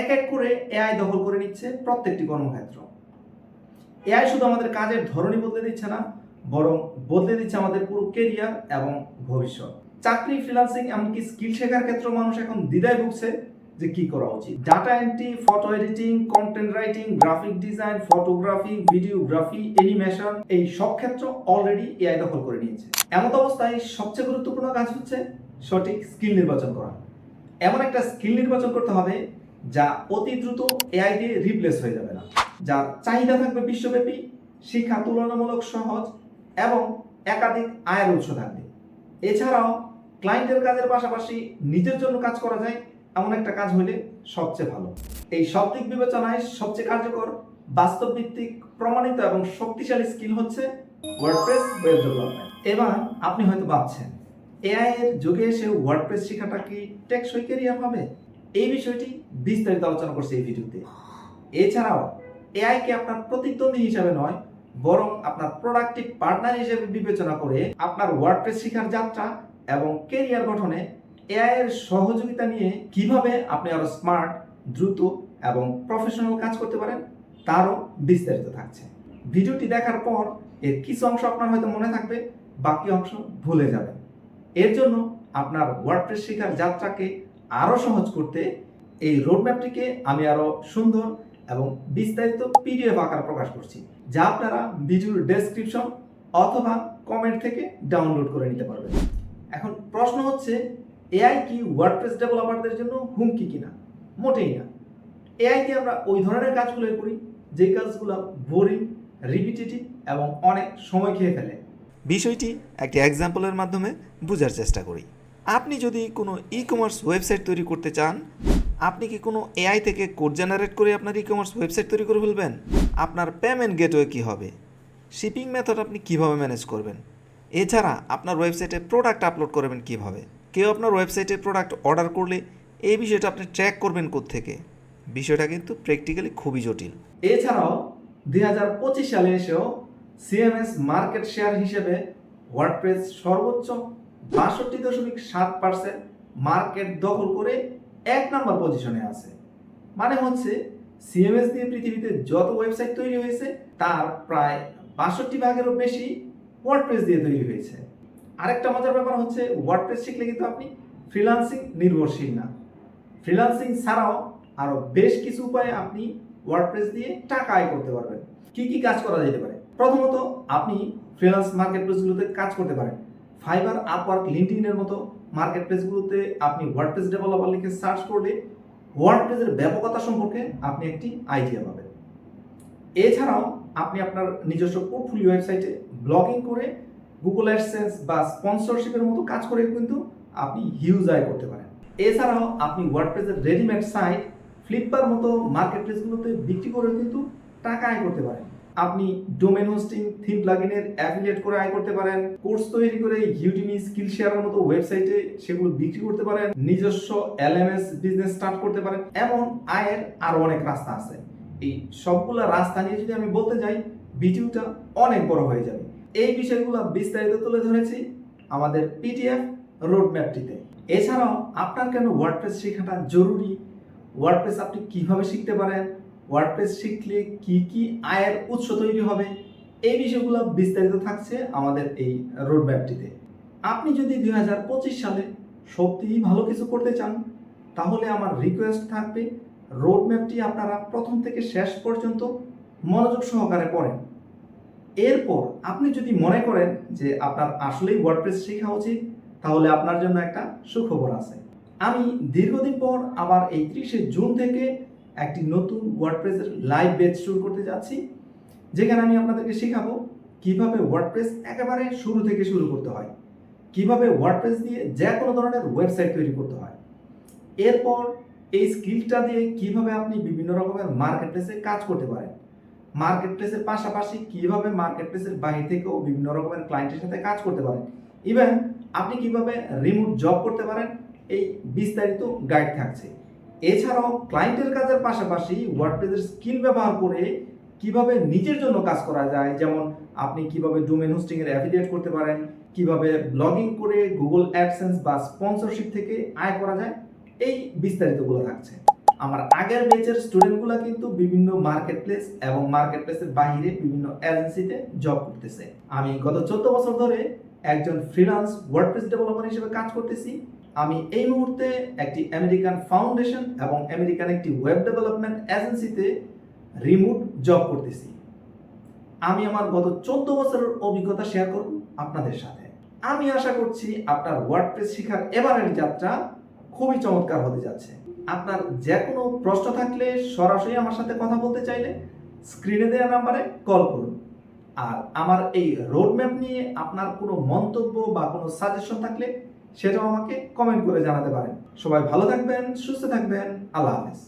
এক এক করে এআই দখল করে নিচ্ছে প্রত্যেকটি কর্মক্ষেত্র। এআই শুধু আমাদের কাজের ধরনই বদলে দিচ্ছে না, বরং বদলে দিচ্ছে আমাদের পুরো কেরিয়ার এবং ভবিষ্যৎ। চাকরি ফ্রিল্যান্সিং এমনকি স্কিল শেখার ক্ষেত্রে মানুষ এখন দ্বিধায় ভুগছে যে কি করা উচিত। Data entry photo editing content writing graphic design photography videography animation এই সব ক্ষেত্র অলরেডি এআই দখল করে নিয়েছে। এমন অবস্থায় সবচেয়ে গুরুত্বপূর্ণ কাজ হচ্ছে সঠিক স্কিল নির্বাচন করা। এমন একটা স্কিল নির্বাচন করতে হবে যা অতি দ্রুত এআই দিয়ে রিপ্লেস হয়ে যাবে না। যা চাহিদা থাকবে বিশ্বব্যাপী, শিক্ষা তুলনামূলক সহজ এবং একাধিক আয়ের উৎস থাকবে। এছাড়াও ক্লায়েন্টের কাজের পাশাপাশি নিজের জন্য কাজ করা যায় এমন একটা কাজ হলে সবচেয়ে ভালো। এই সব দিক বিবেচনায় সবচেয়ে কার্যকর বাস্তব ভিত্তিক প্রমাণিত এবং শক্তিশালী স্কিল হচ্ছে ওয়ার্ডপ্রেস ওয়েব ডেভেলপমেন্ট এবার আপনি হয়তো ভাবছেন এআই এর যুগে এসে ওয়ার্ডপ্রেস শেখাটা কি টেকসই কেরিয়ার হবে? এই বিষয়টি বিস্তারিত আলোচনা করছে এই ভিডিওতে। এছাড়াও এআই কে আপনার প্রতিদ্বন্দ্বী হিসাবে নয়, বরং আপনার প্রোডাক্টিভ পার্টনার হিসেবে বিবেচনা করে আপনার ওয়ার্ডপ্রেস শেখার যাত্রা এবং কেরিয়ার গঠনে এআই এর সহযোগিতা নিয়ে কীভাবে আপনি আরও স্মার্ট দ্রুত এবং প্রফেশনাল কাজ করতে পারেন, তারও বিস্তারিত থাকছে। ভিডিওটি দেখার পর এর কিছু অংশ আপনার হয়তো মনে থাকবে, বাকি অংশ ভুলে যাবেন। এর জন্য আপনার ওয়ার্ডপ্রেস শেখার যাত্রাকে আরও সহজ করতে এই রোডম্যাপটিকে আমি আরও সুন্দর এবং বিস্তারিত পিডিএফ আকার প্রকাশ করছি, যা আপনারা ভিডিওর ডেসক্রিপশন অথবা কমেন্ট থেকে ডাউনলোড করে নিতে পারবেন। এখন প্রশ্ন হচ্ছে এআই কি ওয়ার্ডপ্রেস ডেভেলপারদের জন্য হুমকি কিনা? মোটেই না। এআই দিয়ে আমরা ওই ধরনের কাজগুলোই করি, যে কাজগুলো বোরিং রিপিটেটিভ এবং অনেক সময় খেয়ে ফেলে। বিষয়টি একটি এক্সাম্পলের মাধ্যমে বোঝার চেষ্টা করি। আপনি যদি কোনো ই কমার্স ওয়েবসাইট তৈরি করতে চান, আপনি কি কোনো এআই থেকে কোড জেনারেট করে আপনার ই কমার্স ওয়েবসাইট তৈরি করে ফেলবেন? আপনার পেমেন্ট গেটওয়ে কী হবে? শিপিং মেথড আপনি কীভাবে ম্যানেজ করবেন? এছাড়া আপনার ওয়েবসাইটে প্রোডাক্ট আপলোড করবেন কীভাবে? কেউ আপনার ওয়েবসাইটে প্রোডাক্ট অর্ডার করলে এই বিষয়টা আপনি ট্র্যাক করবেন থেকে বিষয়টা কিন্তু প্র্যাকটিক্যালি খুবই জটিল। এছাড়াও দুই হাজার পঁচিশ সালে এসেও সিএমএস মার্কেট শেয়ার হিসেবে ওয়ার্ডপ্রেস সর্বোচ্চ বাষট্টি দশমিক সাত পার্সেন্ট মার্কেট দখল করে এক নাম্বার পজিশনে আছে। মানে হচ্ছে সিএমএস দিয়ে পৃথিবীতে যত ওয়েবসাইট তৈরি হয়েছে, তার প্রায় বাষট্টি ভাগেরও বেশি ওয়ার্ডপ্রেস দিয়ে তৈরি হয়েছে। আরেকটা মজার ব্যাপার হচ্ছে ওয়ার্ডপ্রেস শিখলে কিন্তু আপনি ফ্রিলান্সিং নির্ভরশীল না। ফ্রিলান্সিং ছাড়াও আরও বেশ কিছু উপায়ে আপনি ওয়ার্ডপ্রেস দিয়ে টাকা আয় করতে পারবেন। কি কি কাজ করা যেতে পারে? প্রথমত আপনি ফ্রিল্যান্স মার্কেট প্লেসগুলোতে কাজ করতে পারেন। ফাইবার আপওয়ার্ক লিঙ্কডিনের মতো মার্কেট প্লেসগুলোতে আপনি ওয়ার্ডপ্রেস ডেভেলপার লিখে সার্চ করলে ওয়ার্ডপ্রেসের ব্যাপকতা সম্পর্কে আপনি একটি আইডিয়া পাবেন। এছাড়াও আপনি আপনার নিজস্ব পোর্টফোলিও ওয়েবসাইটে ব্লগিং করে গুগল অ্যাডসেন্স বা স্পন্সরশিপের মতো কাজ করে কিন্তু আপনি হিউজ আয় করতে পারেন। এছাড়াও আপনি ওয়ার্ডপ্রেসের রেডিমেড সাইট ফ্লিপকার্ট মতো মার্কেট প্লেসগুলোতে বিক্রি করে কিন্তু টাকা আয় করতে পারেন। আপনি ডোমেন হোস্টিং থিম প্লাগইনের অ্যাফিলিয়েট করে আয় করতে পারেন কোর্স তৈরি করে ইউটিমি স্কিল শেয়ারের মতো ওয়েবসাইটে সেগুলো বিক্রি করতে পারেন, নিজস্ব এলএমএস বিজনেস স্টার্ট করতে পারেন, এমন আয়ের আরও অনেক রাস্তা আছে। এই সবগুলা রাস্তা নিয়ে যদি আমি বলতে যাই ভিডিওটা অনেক বড় হয়ে যাবে। এই বিষয়গুলো বিস্তারিত তুলে ধরেছি আমাদের পিটিএফ রোড ম্যাপটিতে এছাড়াও আপনার কেন ওয়ার্ডপ্রেস শেখাটা জরুরি? ওয়ার্ডপ্রেস আপনি কীভাবে শিখতে পারেন? ওয়ার্ডপ্রেস শিখলে কি কি আয়ের উৎস তৈরি হবে? এই বিষয়গুলো বিস্তারিত থাকছে আমাদের এই রোড ম্যাপটিতে আপনি যদি দু হাজার পঁচিশ সালে সত্যিই ভালো কিছু করতে চান, তাহলে আমার রিকোয়েস্ট থাকবে রোড ম্যাপটি আপনারা প্রথম থেকে শেষ পর্যন্ত মনোযোগ সহকারে পড়েন। এরপর আপনি যদি মনে করেন যে আপনার আসলেই ওয়ার্ডপ্রেস শেখা উচিত, তাহলে আপনার জন্য একটা সুখবর আছে। আমি দীর্ঘদিন পর আবার এই ত্রিশে জুন থেকে একটি নতুন ওয়ার্ডপ্রেসের লাইভ বেচ শুরু করতে যাচ্ছি, যেখানে আমি আপনাদেরকে শেখাবো কীভাবে ওয়ার্ডপ্রেস একেবারে শুরু থেকে শুরু করতে হয়, কীভাবে ওয়ার্ডপ্রেস দিয়ে যে কোনো ধরনের ওয়েবসাইট তৈরি করতে হয়, এরপর এই স্কিলটা দিয়ে কীভাবে আপনি বিভিন্ন রকমের মার্কেট প্লেসে কাজ করতে পারেন মার্কেট প্লেসের পাশাপাশি কীভাবে মার্কেট প্লেসের বাইরে থেকেও বিভিন্ন রকমের ক্লায়েন্টের সাথে কাজ করতে পারেন ইভেন আপনি কীভাবে রিমোট জব করতে পারেন, এই বিস্তারিত গাইড থাকছে। এছাড়াও ক্লায়েন্টের কাজের পাশাপাশি ওয়ার্ডপ্রেসের স্কিল ব্যবহার করে কীভাবে নিজের জন্য কাজ করা যায়, যেমন আপনি কীভাবে ডোমেন হোস্টিং এর অ্যাফিলিয়েট করতে পারেন, কীভাবে ব্লগিং করে গুগল অ্যাডসেন্স বা স্পন্সরশিপ থেকে আয় করা যায়, এই বিস্তারিতগুলো থাকছে। আমার আগের ব্যাচের স্টুডেন্টগুলো কিন্তু বিভিন্ন মার্কেট প্লেস এবং মার্কেট প্লেসের বাইরে বিভিন্ন এজেন্সিতে জব করতেছে। আমি গত চোদ্দ বছর ধরে একজন ফ্রিল্যান্স ওয়ার্ডপ্রেস ডেভেলপার হিসেবে কাজ করতেছি। আমি এই মুহূর্তে একটি আমেরিকান ফাউন্ডেশন এবং আমেরিকান একটি ওয়েব ডেভেলপমেন্ট এজেন্সিতে রিমোট জব করতেছি। আমি আমার গত চোদ্দ বছরের অভিজ্ঞতা শেয়ার করব আপনাদের সাথে। আমি আশা করছি আপনার ওয়ার্ডপ্রেস শেখার এবারের যাত্রা খুবই চমৎকার হতে যাচ্ছে। আপনার যে কোনো প্রশ্ন থাকলে সরাসরি আমার সাথে কথা বলতে চাইলে স্ক্রিনে দেওয়া নাম্বারে কল করুন। আর আমার এই রোডম্যাপ নিয়ে আপনার কোনো মন্তব্য বা কোনো সাজেশন থাকলে সেটাও আমাকে কমেন্ট করে জানাতে পারেন। সবাই ভালো থাকবেন সুস্থ থাকবেন আল্লাহ হাফেজ।